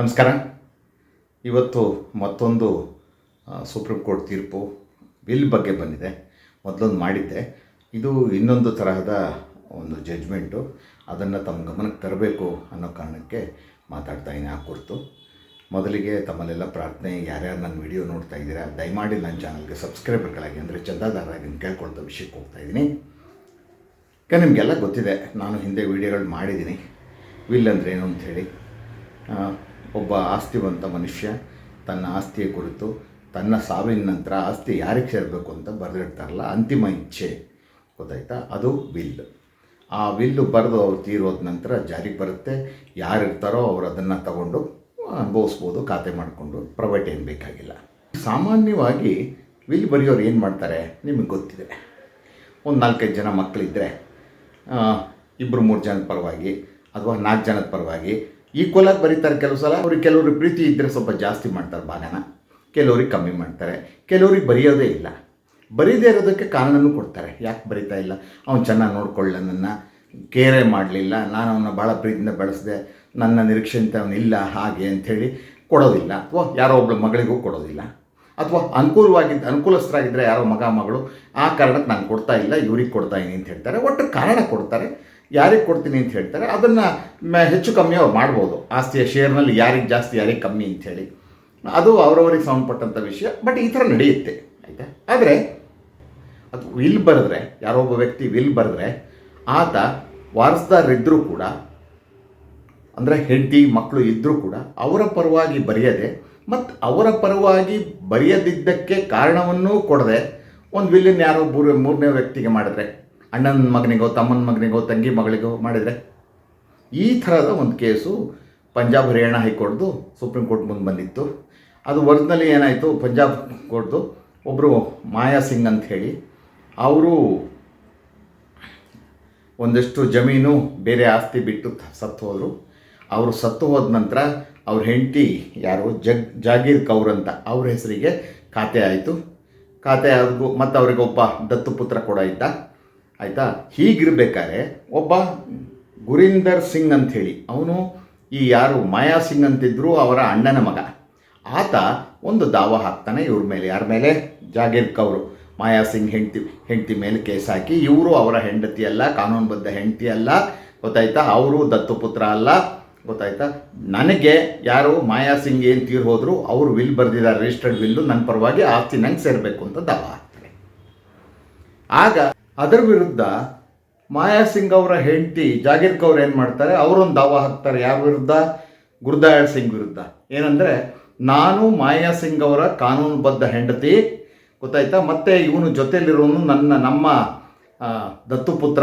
ನಮಸ್ಕಾರ. ಇವತ್ತು ಮತ್ತೊಂದು ಸುಪ್ರೀಂ ಕೋರ್ಟ್ ತೀರ್ಪು ವಿಲ್ ಬಗ್ಗೆ ಬಂದಿದೆ. ಮೊದಲೊಂದು ಮಾಡಿದ್ದೆ. ಇದು ಇನ್ನೊಂದು ತರಹದ ಒಂದು ಜಡ್ಜ್ಮೆಂಟು ಅದನ್ನು ತಮ್ಮ ಗಮನಕ್ಕೆ ತರಬೇಕು ಅನ್ನೋ ಕಾರಣಕ್ಕೆ ಮಾತಾಡ್ತಾ ಇದ್ದೀನಿ ಆ ಕುರಿತು. ಮೊದಲಿಗೆ ತಮ್ಮಲ್ಲೆಲ್ಲ ಪ್ರಾರ್ಥನೆ, ಯಾರ್ಯಾರು ನನ್ನ ವಿಡಿಯೋ ನೋಡ್ತಾ ಇದ್ದೀರಾ, ದಯಮಾಡಿ ನನ್ನ ಚಾನಲ್ಗೆ ಸಬ್ಸ್ಕ್ರೈಬರ್ಗಳಾಗಿ ಅಂದರೆ ಚಂದಾದಾರರಾಗಿ ಕೇಳ್ಕೊಳ್ತಾ ವಿಷಯಕ್ಕೆ ಹೋಗ್ತಾ ಇದ್ದೀನಿ. ಈಗ ನಿಮಗೆಲ್ಲ ಗೊತ್ತಿದೆ, ನಾನು ಹಿಂದೆ ವಿಡಿಯೋಗಳು ಮಾಡಿದ್ದೀನಿ. ವಿಲ್ ಅಂದ್ರೆ ಏನು ಅಂಥೇಳಿ ಒಬ್ಬ ಆಸ್ತಿವಂತ ಮನುಷ್ಯ ತನ್ನ ಆಸ್ತಿಯ ಕುರಿತು, ತನ್ನ ಸಾವಿನ ನಂತರ ಆಸ್ತಿ ಯಾರಿಗೆ ಸೇರಬೇಕು ಅಂತ ಬರೆದಿಡ್ತಾರಲ್ಲ ಅಂತಿಮ ಇಚ್ಛೆ. ಗೊತ್ತಾಯ್ತಾ? ಅದು ವಿಲ್ ಆ ವಿಲ್ಲು ಬರೆದು ಅವ್ರು ತೀರೋದ ನಂತರ ಜಾರಿಗೆ ಬರುತ್ತೆ. ಯಾರಿರ್ತಾರೋ ಅವ್ರು ಅದನ್ನು ತಗೊಂಡು ಅನುಭವಿಸ್ಬೋದು, ಖಾತೆ ಮಾಡಿಕೊಂಡು. ಪ್ರೈವೇಟ್ ಏನು ಬೇಕಾಗಿಲ್ಲ. ಸಾಮಾನ್ಯವಾಗಿ ವಿಲ್ ಬರೆಯೋರು ಏನು ಮಾಡ್ತಾರೆ? ನಿಮಗೆ ಗೊತ್ತಿದೆ. ಒಂದು ನಾಲ್ಕೈದು ಜನ ಮಕ್ಕಳಿದ್ದರೆ ಇಬ್ಬರು ಮೂರು ಜನದ ಪರವಾಗಿ, ಅಥವಾ ನಾಲ್ಕು ಜನದ ಪರವಾಗಿ ಈಕ್ವಲಾಗಿ ಬರೀತಾರೆ ಕೆಲವು ಸಲ. ಅವ್ರಿಗೆ ಕೆಲವ್ರಿಗೆ ಪ್ರೀತಿ ಇದ್ದರೆ ಸ್ವಲ್ಪ ಜಾಸ್ತಿ ಮಾಡ್ತಾರೆ ಭಾಗನ. ಕೆಲವ್ರಿಗೆ ಕಮ್ಮಿ ಮಾಡ್ತಾರೆ. ಕೆಲವ್ರಿಗೆ ಬರೆಯೋದೇ ಇಲ್ಲ. ಬರೀದೇ ಇರೋದಕ್ಕೆ ಕಾರಣನೂ ಕೊಡ್ತಾರೆ. ಯಾಕೆ ಬರಿತಾ ಇಲ್ಲ? ಅವ್ನು ಚೆನ್ನಾಗಿ ನೋಡ್ಕೊಳ್ಳ ನನ್ನ. ಕೇರೆ ಮಾಡಲಿಲ್ಲ. ನಾನು ಅವನ್ನ ಭಾಳ ಪ್ರೀತಿಯಿಂದ ಬೆಳೆಸಿದೆ. ನನ್ನ ನಿರೀಕ್ಷೆಂತೆ ಅವನಿಲ್ಲ ಹಾಗೆ ಅಂಥೇಳಿ ಕೊಡೋದಿಲ್ಲ. ಅಥವಾ ಯಾರೋ ಒಬ್ಬಳು ಮಗಳಿಗೂ ಕೊಡೋದಿಲ್ಲ. ಅಥವಾ ಅನುಕೂಲವಾಗಿದ್ದ ಅನುಕೂಲಸ್ಥರಾಗಿದ್ದರೆ ಯಾರೋ ಮಗ, ಮಗಳು, ಆ ಕಾರಣಕ್ಕೆ ನಾನು ಕೊಡ್ತಾ ಇಲ್ಲ, ಇವ್ರಿಗೆ ಕೊಡ್ತಾ ಅಂತ ಹೇಳ್ತಾರೆ. ಒಟ್ಟು ಕಾರಣ ಕೊಡ್ತಾರೆ. ಯಾರಿಗೆ ಕೊಡ್ತೀನಿ ಅಂತ ಹೇಳ್ತಾರೆ, ಅದನ್ನು ಹೆಚ್ಚು ಕಮ್ಮಿ ಅವ್ರು ಮಾಡ್ಬೋದು. ಆಸ್ತಿಯ ಶೇರ್ನಲ್ಲಿ ಯಾರಿಗೆ ಜಾಸ್ತಿ, ಯಾರಿಗೆ ಕಮ್ಮಿ ಅಂಥೇಳಿ ಅದು ಅವರವರಿಗೆ ಸಂಬಂಧಪಟ್ಟಂಥ ವಿಷಯ, ಬಟ್ ಈ ಥರ ನಡೆಯುತ್ತೆ, ಆಯಿತಾ? ಆದರೆ, ಅದು ವಿಲ್ ಬರೆದ್ರೆ, ಯಾರೋ ಒಬ್ಬ ವ್ಯಕ್ತಿ ವಿಲ್ ಬರೆದ್ರೆ, ಆತ ವಾರಸ್ದಾರರಿದ್ದರೂ ಕೂಡ, ಅಂದರೆ ಹೆಂಡತಿ ಮಕ್ಕಳು ಇದ್ದರೂ ಕೂಡ, ಅವರ ಪರವಾಗಿ ಬರೆಯದೆ ಮತ್ತು ಅವರ ಪರವಾಗಿ ಬರೆಯದಿದ್ದಕ್ಕೆ ಕಾರಣವನ್ನೂ ಕೊಡದೆ, ಒಂದು ವಿಲ್ಲನ್ನು ಯಾರೋ ಮೂರು ಮೂರನೇ ವ್ಯಕ್ತಿಗೆ ಮಾಡಿದ್ರೆ ಅಣ್ಣನ ಮಗನಿಗೋ, ತಮ್ಮನ ಮಗನಿಗೋ, ತಂಗಿ ಮಗಳಿಗೋ ಮಾಡಿದರೆ ಈ ಥರದ ಒಂದು ಕೇಸು ಪಂಜಾಬ್ ಹರಿಯಾಣ ಹೈಕೋರ್ಟ್ದು ಸುಪ್ರೀಂ ಕೋರ್ಟ್ ಮುಂದೆ ಬಂದಿತ್ತು. ಅದು ಒರಿಜಿನಲಿ ಏನಾಯಿತು? ಪಂಜಾಬ್ ಕೋರ್ಟ್ದು ಒಬ್ಬರು ಮಾಯಾ ಸಿಂಗ್ ಅಂತ ಹೇಳಿ, ಅವರು ಒಂದಷ್ಟು ಜಮೀನು ಬೇರೆ ಆಸ್ತಿ ಬಿಟ್ಟು ಸತ್ತು ಹೋದರು. ಅವರು ಸತ್ತು ಹೋದ ನಂತರ ಅವ್ರ ಹೆಂಡತಿ ಯಾರು? ಜಗ್, ಜಾಗೀರ್ ಕೌರ್ ಅಂತ ಅವ್ರ ಹೆಸರಿಗೆ ಖಾತೆ ಆಯಿತು. ಖಾತೆ ಆದಗೂ ಮತ್ತು ಅವರಿಗೊಬ್ಬ ದತ್ತು ಪುತ್ರ ಕೂಡ ಇದ್ದ. ಆಯಿತಾ? ಹೀಗಿರ್ಬೇಕಾದ್ರೆ ಒಬ್ಬ ಗುರಿಂದರ್ ಸಿಂಗ್ ಅಂಥೇಳಿ, ಅವನು ಈ ಯಾರು ಮಾಯಾ ಸಿಂಗ್ ಅಂತಿದ್ರು ಅವರ ಅಣ್ಣನ ಮಗ. ಆತ ಒಂದು ದಾವ ಹಾಕ್ತಾನೆ ಇವ್ರ ಮೇಲೆ, ಯಾರ ಮೇಲೆ? ಜಾಗೀರ್ ಕೌರು. ಮಾಯಾ ಸಿಂಗ್ ಹೆಂಡತಿ ಹೆಂಡತಿ ಮೇಲೆ ಕೇಸ್ ಹಾಕಿ, ಇವರು ಅವರ ಹೆಂಡತಿ ಅಲ್ಲ, ಕಾನೂನುಬದ್ಧ ಹೆಂಡತಿ ಅಲ್ಲ, ಗೊತ್ತಾಯ್ತಾ? ಅವರು ದತ್ತುಪುತ್ರ ಅಲ್ಲ, ಗೊತ್ತಾಯ್ತಾ? ನನಗೆ ಯಾರು ಮಾಯಾ ಸಿಂಗ್ ಏನು ತೀರ್ ಹೋದ್ರು, ಅವರು ವಿಲ್ ಬರೆದಿದ್ದಾರೆ ರಿಜಿಸ್ಟರ್ಡ್ ವಿಲ್ಲು ನನ್ನ ಪರವಾಗಿ ಆಸ್ತಿ ನಂಗೆ ಸೇರಬೇಕು ಅಂತ ದಾವ ಹಾಕ್ತಾರೆ ಆಗ ಅದರ ವಿರುದ್ಧ ಮಾಯಾ ಸಿಂಗ್ ಅವರ ಹೆಂಡತಿ ಜಾಗೀರ್ ಕೌರ್ ಏನು ಮಾಡ್ತಾರೆ? ಅವರೊಂದು ದಾವ ಹಾಕ್ತಾರೆ. ಯಾರ ವಿರುದ್ಧ? ಗುರುದಯಾಳ್ ಸಿಂಗ್ ವಿರುದ್ಧ. ಏನಂದರೆ, ನಾನು ಮಾಯಾ ಸಿಂಗ್ ಅವರ ಕಾನೂನುಬದ್ಧ ಹೆಂಡತಿ. ಗೊತ್ತಾಯ್ತಾ? ಮತ್ತೆ ಇವನು ಜೊತೆಯಲ್ಲಿರೋನು ನನ್ನ, ನಮ್ಮ ದತ್ತುಪುತ್ರ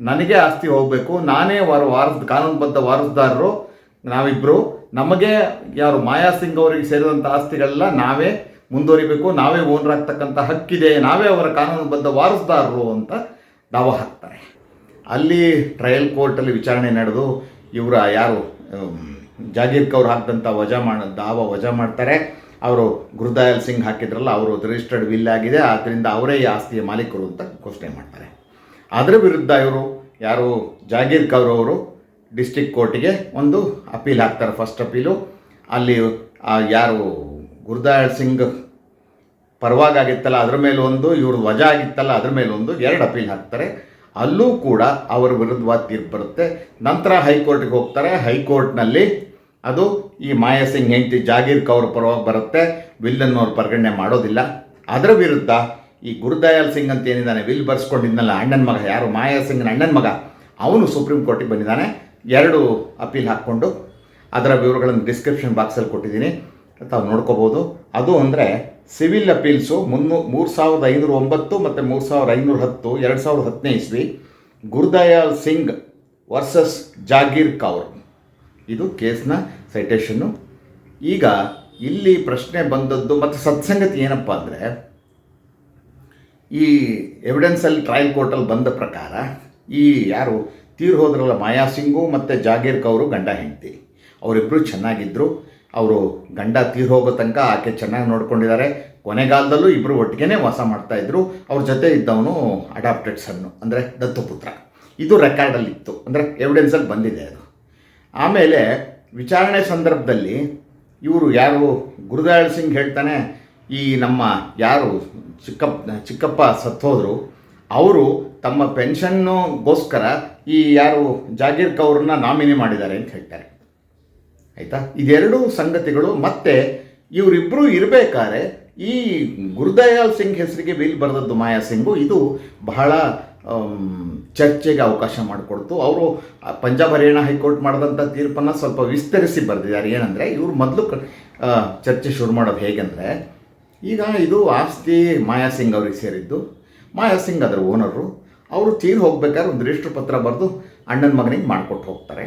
ನನಗೆ ಆಸ್ತಿ ಹೋಗಬೇಕು. ನಾನೇ ವಾರ ವಾರಸ್ ಕಾನೂನುಬದ್ಧ ವಾರಸ್ದಾರರು. ನಾವಿಬ್ಬರು ನಮಗೆ ಯಾರು, ಮಾಯಾ ಸಿಂಗ್ ಅವರಿಗೆ ಸೇರಿದಂಥ ಆಸ್ತಿಗಳೆಲ್ಲ ನಾವೇ. ಮುಂದುವರಿಬೇಕು, ನಾವೇ ಓನರ್ ಆಗ್ತಕ್ಕಂಥ ಹಕ್ಕಿದೆ, ನಾವೇ ಅವರ ಕಾನೂನುಬದ್ಧ ವಾರಸ್ದಾರರು ಅಂತ ದಾವ ಹಾಕ್ತಾರೆ. ಅಲ್ಲಿ ಟ್ರಯಲ್ ಕೋರ್ಟಲ್ಲಿ ವಿಚಾರಣೆ ನಡೆದು ಇವರ ಯಾರು ಜಾಗೀರ್ ಕೌರ್ ಹಾಕಿದಂಥ ವಜಾ ಮಾಡ, ದಾವ ವಜಾ ಮಾಡ್ತಾರೆ. ಅವರು ಗುರುದಯಾಲ್ ಸಿಂಗ್ ಹಾಕಿದ್ರಲ್ಲ, ಅವರು ರಿಜಿಸ್ಟರ್ಡ್ ವಿಲ್ ಆಗಿದೆ ಆದ್ದರಿಂದ ಅವರೇ ಈ ಆಸ್ತಿಯ ಮಾಲೀಕರು ಅಂತ ಘೋಷಣೆ ಮಾಡ್ತಾರೆ. ಅದರ ವಿರುದ್ಧ ಇವರು ಯಾರು ಜಾಗೀರ್ ಕೌರ್ ಅವರು ಡಿಸ್ಟಿಕ್ ಕೋರ್ಟಿಗೆ ಒಂದು ಅಪೀಲ್ ಹಾಕ್ತಾರೆ ಫಸ್ಟ್ ಅಪೀಲು. ಅಲ್ಲಿ ಯಾರು ಗುರುದಯಾಳ್ ಸಿಂಗ್ ಪರವಾಗಿತ್ತಲ್ಲ, ಅದ್ರ ಮೇಲೆ ಒಂದು ಇವ್ರ ವಜಾ ಆಗಿತ್ತಲ್ಲ, ಅದ್ರ ಮೇಲೆ ಒಂದು, ಎರಡು ಅಪೀಲ್ ಹಾಕ್ತಾರೆ. ಅಲ್ಲೂ ಕೂಡ ಅವರ ವಿರುದ್ಧವಾದ ತೀರ್ಪು ಬರುತ್ತೆ. ನಂತರ ಹೈಕೋರ್ಟ್ಗೆ ಹೋಗ್ತಾರೆ. ಹೈಕೋರ್ಟ್ನಲ್ಲಿ ಅದು ಈ ಮಾಯಾ ಸಿಂಗ್ ಹೆಂಡತಿ ಜಾಗೀರ್ ಕೌರ್ ಪರವಾಗಿ ಬರುತ್ತೆ. ವಿಲ್ಲನ್ನು ಅವ್ರು ಪರಿಗಣನೆ ಮಾಡೋದಿಲ್ಲ. ಅದರ ವಿರುದ್ಧ ಈ ಗುರುದಯಾಲ್ ಸಿಂಗ್ ಅಂತ ಏನಿದ್ದಾನೆ, ವಿಲ್ ಬರ್ಸ್ಕೊಂಡಿದ್ನಲ್ಲ, ಅಣ್ಣನ ಮಗ, ಯಾರು? ಮಾಯಾ ಸಿಂಗ್ನ ಅಣ್ಣನ ಮಗ. ಅವನು ಸುಪ್ರೀಂ ಕೋರ್ಟಿಗೆ ಬಂದಿದ್ದಾನೆ. ಎರಡು ಅಪೀಲ್ ಹಾಕ್ಕೊಂಡು, ಅದರ ವಿವರಗಳನ್ನು ಡಿಸ್ಕ್ರಿಪ್ಷನ್ ಬಾಕ್ಸಲ್ಲಿ ಕೊಟ್ಟಿದ್ದೀನಿ. ತಾವು ನೋಡ್ಕೋಬೋದು. ಅದು ಅಂದರೆ ಸಿವಿಲ್ ಅಪೀಲ್ಸು ಮುನ್ನೂ, ಮೂರು ಸಾವಿರದ ಐನೂರ ಒಂಬತ್ತು ಮತ್ತು ಮೂರು ಸಾವಿರದ ಐನೂರ ಹತ್ತು, ಎರಡು ಸಾವಿರದ ಹತ್ತನೇ ಇಸ್ವಿ ಗುರುದಯಾಲ್ ಸಿಂಗ್ ವರ್ಸಸ್ ಜಾಗೀರ್ ಕೌರ್. ಇದು ಕೇಸ್ನ ಸೈಟೇಷನ್ನು ಈಗ ಇಲ್ಲಿ ಪ್ರಶ್ನೆ ಬಂದದ್ದು ಮತ್ತು ಸತ್ಸಂಗತಿ ಏನಪ್ಪ ಅಂದರೆ, ಈ ಎವಿಡೆನ್ಸಲ್ಲಿ ಟ್ರಯಲ್ ಕೋರ್ಟಲ್ಲಿ ಬಂದ ಪ್ರಕಾರ ಈ ಯಾರು ತೀರ್ ಹೋದ್ರಲ್ಲ ಮಾಯಾ ಸಿಂಗು ಮತ್ತು ಜಾಗೀರ್ ಕೌರು ಗಂಡ ಹೆಂಡತಿ. ಅವರಿಬ್ಬರು ಚೆನ್ನಾಗಿದ್ದರು ಅವರು ಗಂಡ ತೀರ್ ಹೋಗೋ ತನಕ ಆಕೆ ಚೆನ್ನಾಗಿ ನೋಡ್ಕೊಂಡಿದ್ದಾರೆ. ಕೊನೆಗಾಲದಲ್ಲೂ ಇಬ್ಬರು ಒಟ್ಟಿಗೆ ವಾಸ ಮಾಡ್ತಾಯಿದ್ರು ಅವ್ರ ಜೊತೆ ಇದ್ದವನು ಅಡಾಪ್ಟೆಡ್ ಸನ್ನು ಅಂದರೆ ದತ್ತುಪುತ್ರ. ಇದು ರೆಕಾರ್ಡಲ್ಲಿತ್ತು, ಅಂದರೆ ಎವಿಡೆನ್ಸಲ್ಲಿ ಬಂದಿದೆ ಅದು. ಆಮೇಲೆ ವಿಚಾರಣೆ ಸಂದರ್ಭದಲ್ಲಿ ಇವರು ಯಾರು, ಗುರುದಯಾಳ್ ಸಿಂಗ್ ಹೇಳ್ತಾನೆ, ಈ ನಮ್ಮ ಯಾರು ಚಿಕ್ಕಪ್ಪ ಚಿಕ್ಕಪ್ಪ ಸತ್ತೋದ್ರು, ಅವರು ತಮ್ಮ ಪೆನ್ಷನ್ಗೋಸ್ಕರ ಈ ಯಾರು ಜಾಗೀರ್ ಕೌರನ್ನ ನಾಮಿನಿ ಮಾಡಿದ್ದಾರೆ ಅಂತ ಹೇಳ್ತಾರೆ. ಆಯಿತಾ? ಇದೆರಡೂ ಸಂಗತಿಗಳು, ಮತ್ತೆ ಇವರಿಬ್ಬರು ಇರಬೇಕಾದ್ರೆ ಈ ಗುರುದಯಾಲ್ ಸಿಂಗ್ ಹೆಸರಿಗೆ ಬಿಲ್ ಬರೆದದ್ದು ಮಾಯಾ ಸಿಂಗು. ಇದು ಬಹಳ ಚರ್ಚೆಗೆ ಅವಕಾಶ ಮಾಡಿಕೊಡ್ತು. ಅವರು ಪಂಜಾಬ್ ಹರಿಯಾಣ ಹೈಕೋರ್ಟ್ ಮಾಡಿದಂಥ ತೀರ್ಪನ್ನು ಸ್ವಲ್ಪ ವಿಸ್ತರಿಸಿ ಬರೆದಿದ್ದಾರೆ. ಏನಂದರೆ, ಇವರು ಮೊದಲು ಚರ್ಚೆ ಶುರು ಮಾಡೋದು ಹೇಗೆಂದರೆ, ಈಗ ಇದು ಆಸ್ತಿ ಮಾಯಾ ಸಿಂಗ್ ಅವ್ರಿಗೆ ಸೇರಿದ್ದು. ಮಾಯಾ ಸಿಂಗ್ ಅದರ ಓನರು. ಅವರು ತೀರಿ ಹೋಗ್ಬೇಕಾದ್ರೆ ಒಂದು ರಿಜಿಸ್ಟರ್ ಪತ್ರ ಬರೆದು ಅಣ್ಣನ ಮಗನಿಗೆ ಮಾಡಿಕೊಟ್ಟು ಹೋಗ್ತಾರೆ.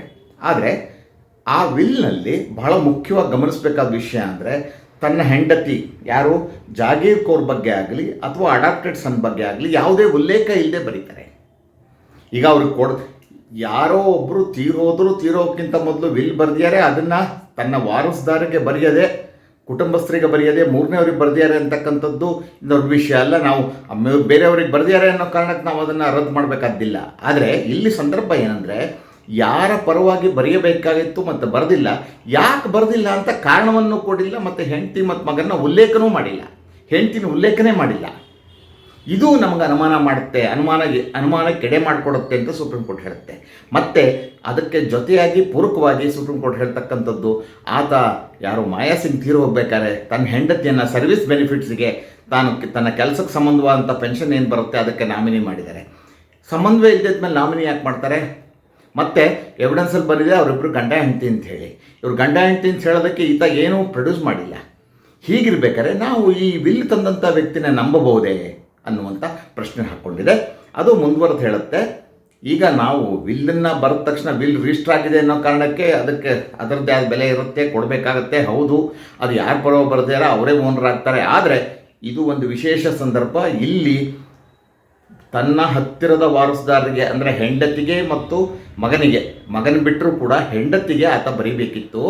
ಆದರೆ ಆ ವಿಲ್ನಲ್ಲಿ ಬಹಳ ಮುಖ್ಯವಾಗಿ ಗಮನಿಸಬೇಕಾದ ವಿಷಯ ಅಂದರೆ ತನ್ನ ಹೆಂಡತಿ, ಯಾರು? ಜಾಗೀರ್ ಕೌರ್ ಬಗ್ಗೆ ಆಗಲಿ ಅಥವಾ ಅಡಾಪ್ಟೆಡ್ ಸನ್ ಬಗ್ಗೆ ಆಗಲಿ ಯಾವುದೇ ಉಲ್ಲೇಖ ಇಲ್ಲದೆ ಬರೀತಾರೆ. ಈಗ ಅವ್ರಿಗೆ ಕೊಡ್, ಯಾರೋ ಒಬ್ಬರು ತೀರೋದ್ರು ತೀರೋಕ್ಕಿಂತ ಮೊದಲು ವಿಲ್ ಬರೆದಿದ್ದಾರೆ ಅದನ್ನು ತನ್ನ ವಾರಸ್ದಾರಿಗೆ ಬರೆಯದೆ, ಕುಟುಂಬಸ್ಥರಿಗೆ ಬರೆಯದೆ ಮೂರನೇವ್ರಿಗೆ ಬರೆದಿದ್ದಾರೆ ಅಂತಕ್ಕಂಥದ್ದು ಇನ್ನೊಂದು ವಿಷಯ ಅಲ್ಲ. ನಾವು ಬೇರೆಯವ್ರಿಗೆ ಬರೆದಿದ್ದಾರೆ ಅನ್ನೋ ಕಾರಣಕ್ಕೆ ನಾವು ಅದನ್ನು ರದ್ದು ಮಾಡಬೇಕಾದ್ದಿಲ್ಲ ಆದರೆ ಇಲ್ಲಿ ಸಂದರ್ಭ ಏನಂದರೆ ಯಾರ ಪರವಾಗಿ ಬರೆಯಬೇಕಾಗಿತ್ತು ಮತ್ತು ಬರೆದಿಲ್ಲ, ಯಾಕೆ ಬರೆದಿಲ್ಲ ಅಂತ ಕಾರಣವನ್ನು ಕೊಡಿಲ್ಲ ಮತ್ತು ಹೆಂಡತಿ ಮತ್ತು ಮಗನ ಉಲ್ಲೇಖನೂ ಮಾಡಿಲ್ಲ. ಹೆಂಡ್ತಿನ ಉಲ್ಲೇಖನೇ ಮಾಡಿಲ್ಲ. ಇದು ನಮಗೆ ಅನುಮಾನ ಮಾಡುತ್ತೆ, ಅನುಮಾನ ಅನುಮಾನ ಕೆಡೆ ಮಾಡಿಕೊಡುತ್ತೆ ಅಂತ ಸುಪ್ರೀಂ ಕೋರ್ಟ್ ಹೇಳುತ್ತೆ. ಮತ್ತು ಅದಕ್ಕೆ ಜೊತೆಯಾಗಿ ಪೂರಕವಾಗಿ ಸುಪ್ರೀಂ ಕೋರ್ಟ್ ಹೇಳ್ತಕ್ಕಂಥದ್ದು, ಆತ ಯಾರು ಮಾಯಾ ಸಿಂಗ್ ತೀರು ಹೋಗ್ಬೇಕಾದ್ರೆ ತನ್ನ ಹೆಂಡತಿಯನ್ನು ಸರ್ವಿಸ್ ಬೆನಿಫಿಟ್ಸ್ಗೆ ತಾನು ತನ್ನ ಕೆಲಸಕ್ಕೆ ಸಂಬಂಧವಾದಂಥ ಪೆನ್ಷನ್ ಏನು ಬರುತ್ತೆ ಅದಕ್ಕೆ ನಾಮಿನಿ ಮಾಡಿದ್ದಾರೆ. ಸಂಬಂಧವೇ ಇಲ್ದಿದ್ಮೇಲೆ ನಾಮಿನಿ ಯಾಕೆ ಮಾಡ್ತಾರೆ? ಮತ್ತು ಎವಿಡೆನ್ಸಲ್ಲಿ ಬಂದಿದೆ ಅವರಿಬ್ಬರು ಗಂಡ ಹೆಂಡತಿ ಅಂತ ಹೇಳಿ. ಇವ್ರು ಗಂಡ ಹೆಂಡತಿ ಅಂತ ಹೇಳೋದಕ್ಕೆ ಈತ ಏನೂ ಪ್ರೊಡ್ಯೂಸ್ ಮಾಡಿಲ್ಲ. ಹೀಗಿರ್ಬೇಕಾದ್ರೆ ನಾವು ಈ ವಿಲ್ ತಂದಂಥ ವ್ಯಕ್ತಿನ ನಂಬಬಹುದೇ ಅನ್ನುವಂಥ ಪ್ರಶ್ನೆ ಹಾಕ್ಕೊಂಡಿದೆ ಅದು ಮುಂದುವರೆದು ಹೇಳುತ್ತೆ. ಈಗ ನಾವು ವಿಲ್ಲನ್ನು ಬರೆದ ತಕ್ಷಣ ವಿಲ್ ರಿಜಿಸ್ಟರ್ ಆಗಿದೆ ಅನ್ನೋ ಕಾರಣಕ್ಕೆ ಅದಕ್ಕೆ ಅದರದ್ದೇ ಆದ ಬೆಲೆ ಇರುತ್ತೆ, ಕೊಡಬೇಕಾಗತ್ತೆ, ಹೌದು. ಅದು ಯಾರು ಪರವಾಗಿ ಬರ್ದಾರ ಅವರೇ ಓನರ್ ಆಗ್ತಾರೆ. ಆದರೆ ಇದು ಒಂದು ವಿಶೇಷ ಸಂದರ್ಭ. ಇಲ್ಲಿ ತನ್ನ ಹತ್ತಿರದ ವಾರಸುದಾರರಿಗೆ, ಅಂದರೆ ಹೆಂಡತಿಗೆ ಮತ್ತು ಮಗನಿಗೆ, ಮಗನ ಬಿಟ್ಟರೂ ಕೂಡ ಹೆಂಡತಿಗೆ ಆತ ಬರೀಬೇಕಿತ್ತು.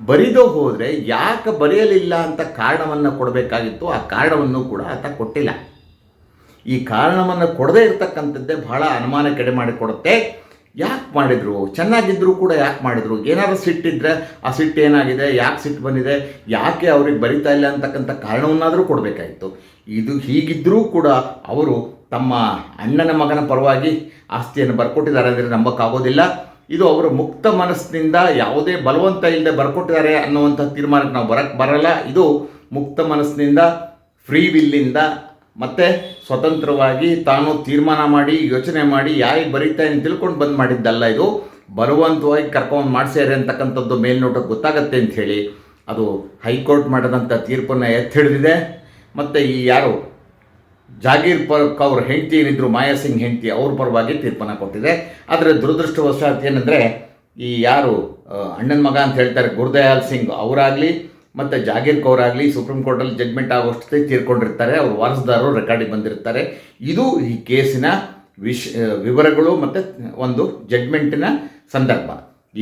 ಬರಿದು ಹೋದರೆ ಯಾಕೆ ಬರೆಯಲಿಲ್ಲ ಅಂತ ಕಾರಣವನ್ನು ಕೊಡಬೇಕಾಗಿತ್ತು, ಆ ಕಾರಣವನ್ನು ಕೂಡ ಆತ ಕೊಟ್ಟಿಲ್ಲ. ಈ ಕಾರಣವನ್ನು ಕೊಡದೇ ಇರತಕ್ಕಂಥದ್ದೇ ಬಹಳ ಅನುಮಾನ ಕಡೆ ಮಾಡಿಕೊಡುತ್ತೆ. ಯಾಕೆ ಮಾಡಿದರು? ಚೆನ್ನಾಗಿದ್ದರೂ ಕೂಡ ಯಾಕೆ ಮಾಡಿದರು? ಏನಾದರೂ ಸಿಟ್ಟಿದ್ರೆ ಆ ಸಿಟ್ಟು ಏನಾಗಿದೆ, ಯಾಕೆ ಸಿಟ್ಟು ಬಂದಿದೆ, ಯಾಕೆ ಅವ್ರಿಗೆ ಬರಿತಾ ಇಲ್ಲ ಅಂತಕ್ಕಂಥ ಕಾರಣವನ್ನಾದರೂ ಕೊಡಬೇಕಾಗಿತ್ತು. ಇದು ಹೀಗಿದ್ದರೂ ಕೂಡ ಅವರು ತಮ್ಮ ಅಣ್ಣನ ಮಗನ ಪರವಾಗಿ ಆಸ್ತಿಯನ್ನು ಬರ್ಕೊಟ್ಟಿದ್ದಾರೆ ಅಂದರೆ ನಂಬಕ್ಕಾಗೋದಿಲ್ಲ. ಇದು ಅವರು ಮುಕ್ತ ಮನಸ್ಸಿನಿಂದ ಯಾವುದೇ ಬಲವಂತ ಇಲ್ಲದೆ ಬರ್ಕೊಟ್ಟಿದ್ದಾರೆ ಅನ್ನುವಂಥ ತೀರ್ಮಾನಕ್ಕೆ ನಾವು ಬರಕ್ಕೆ ಬರಲ್ಲ. ಇದು ಮುಕ್ತ ಮನಸ್ಸಿನಿಂದ, ಫ್ರೀ ವಿಲ್ಲಿಂದ ಮತ್ತು ಸ್ವತಂತ್ರವಾಗಿ ತಾನು ತೀರ್ಮಾನ ಮಾಡಿ, ಯೋಚನೆ ಮಾಡಿ, ಯಾರಿಗೆ ಬರೀತಾನೆ ತಿಳ್ಕೊಂಡು ಬಂದು ಮಾಡಿದ್ದಲ್ಲ ಇದು. ಬಲವಂತವಾಗಿ ಕರ್ಕೊಂಡು ಮಾಡಿಸ್ಯಾರೆ ಅಂತಕ್ಕಂಥದ್ದು ಮೇಲ್ನೋಟಕ್ಕೆ ಗೊತ್ತಾಗತ್ತೆ ಅಂತ ಹೇಳಿ ಅದು ಹೈಕೋರ್ಟ್ ಮಾಡಿದಂಥ ತೀರ್ಪನ್ನು ಎತ್ತಿ ಹಿಡಿದಿದೆ. ಮತ್ತು ಈ ಯಾರು ಜಾಗೀರ್ ಪರ್ಕ್ ಅವ್ರ ಹೆಂಡತಿ ಏನಿದ್ರು, ಮಾಯಾ ಸಿಂಗ್ ಹೆಂಡತಿ ಅವ್ರ ಪರವಾಗಿ ತೀರ್ಪನ್ನು ಕೊಟ್ಟಿದೆ. ಆದರೆ ದುರದೃಷ್ಟವಶಾತ್ ಏನಂದರೆ, ಈ ಯಾರು ಅಣ್ಣನ ಮಗ ಅಂತ ಹೇಳ್ತಾರೆ ಗುರುದಯಾಲ್ ಸಿಂಗ್ ಅವರಾಗಲಿ, ಮತ್ತು ಜಾಗೀರ್ ಕೌರ್ ಆಗಲಿ, ಸುಪ್ರೀಂ ಕೋರ್ಟಲ್ಲಿ ಜಡ್ಮೆಂಟ್ ಆಗೋಷ್ಟೇ ತೀರ್ಕೊಂಡಿರ್ತಾರೆ, ಅವ್ರ ವಾರಸುದಾರರು ರೆಕಾರ್ಡಿಗೆ ಬಂದಿರ್ತಾರೆ. ಇದು ಈ ಕೇಸಿನ ವಿಶ್ ವಿವರಗಳು ಮತ್ತು ಒಂದು ಜಡ್ಮೆಂಟಿನ ಸಂದರ್ಭ.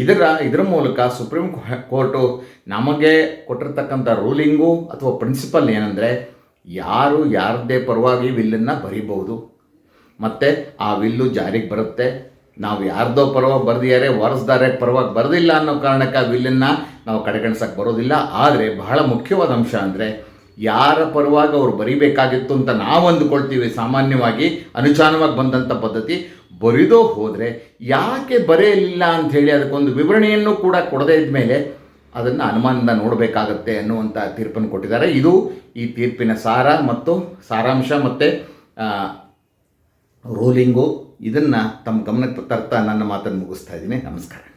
ಇದರ ಇದರ ಮೂಲಕ ಸುಪ್ರೀಂ ಕೋರ್ಟು ನಮಗೆ ಕೊಟ್ಟಿರ್ತಕ್ಕಂಥ ರೂಲಿಂಗು ಅಥವಾ ಪ್ರಿನ್ಸಿಪಲ್ ಏನಂದರೆ ಯಾರು ಯಾರದ್ದೇ ಪರವಾಗಿ ವಿಲ್ಲನ್ನು ಬರೀಬಹುದು. ಮತ್ತು ಆ ವಿಲ್ಲು ಜಾರಿಗೆ ಬರುತ್ತೆ. ನಾವು ಯಾರ್ದೋ ಪರವಾಗಿ ಬರೆದಿದ್ದಾರೆ, ವಾರಸ್ದಾರ ಪರವಾಗಿ ಬರೆದಿಲ್ಲ ಅನ್ನೋ ಕಾರಣಕ್ಕೆ ಆ ವಿಲ್ಲನ್ನು ನಾವು ಕಡೆಗಣಿಸೋಕ್ಕೆ ಬರೋದಿಲ್ಲ. ಆದರೆ ಬಹಳ ಮುಖ್ಯವಾದ ಅಂಶ ಅಂದರೆ ಯಾರ ಪರವಾಗಿ ಅವ್ರು ಬರಿಬೇಕಾಗಿತ್ತು ಅಂತ ನಾವು ಅಂದುಕೊಳ್ತೀವಿ ಸಾಮಾನ್ಯವಾಗಿ ಅನುಚಾನವಾಗಿ ಬಂದಂಥ ಪದ್ಧತಿ. ಬರಿದೋ ಹೋದರೆ ಯಾಕೆ ಬರೆಯಲಿಲ್ಲ ಅಂಥೇಳಿ ಅದಕ್ಕೊಂದು ವಿವರಣೆಯನ್ನು ಕೂಡ ಕೊಡದೇ ಇದ್ಮೇಲೆ ಅದನ್ನು ಅನುಮಾನದಿಂದ ನೋಡಬೇಕಾಗತ್ತೆ ಅನ್ನುವಂಥ ತೀರ್ಪನ್ನು ಕೊಟ್ಟಿದ್ದಾರೆ. ಇದು ಈ ತೀರ್ಪಿನ ಸಾರ ಮತ್ತು ಸಾರಾಂಶ ಮತ್ತು ರೂಲಿಂಗು ಇದನ್ನು ತಮ್ಮ ಗಮನಕ್ಕೆ ತರ್ತಾ ನನ್ನ ಮಾತನ್ನು ಮುಗಿಸ್ತಾ ಇದ್ದೀನಿ. ನಮಸ್ಕಾರ.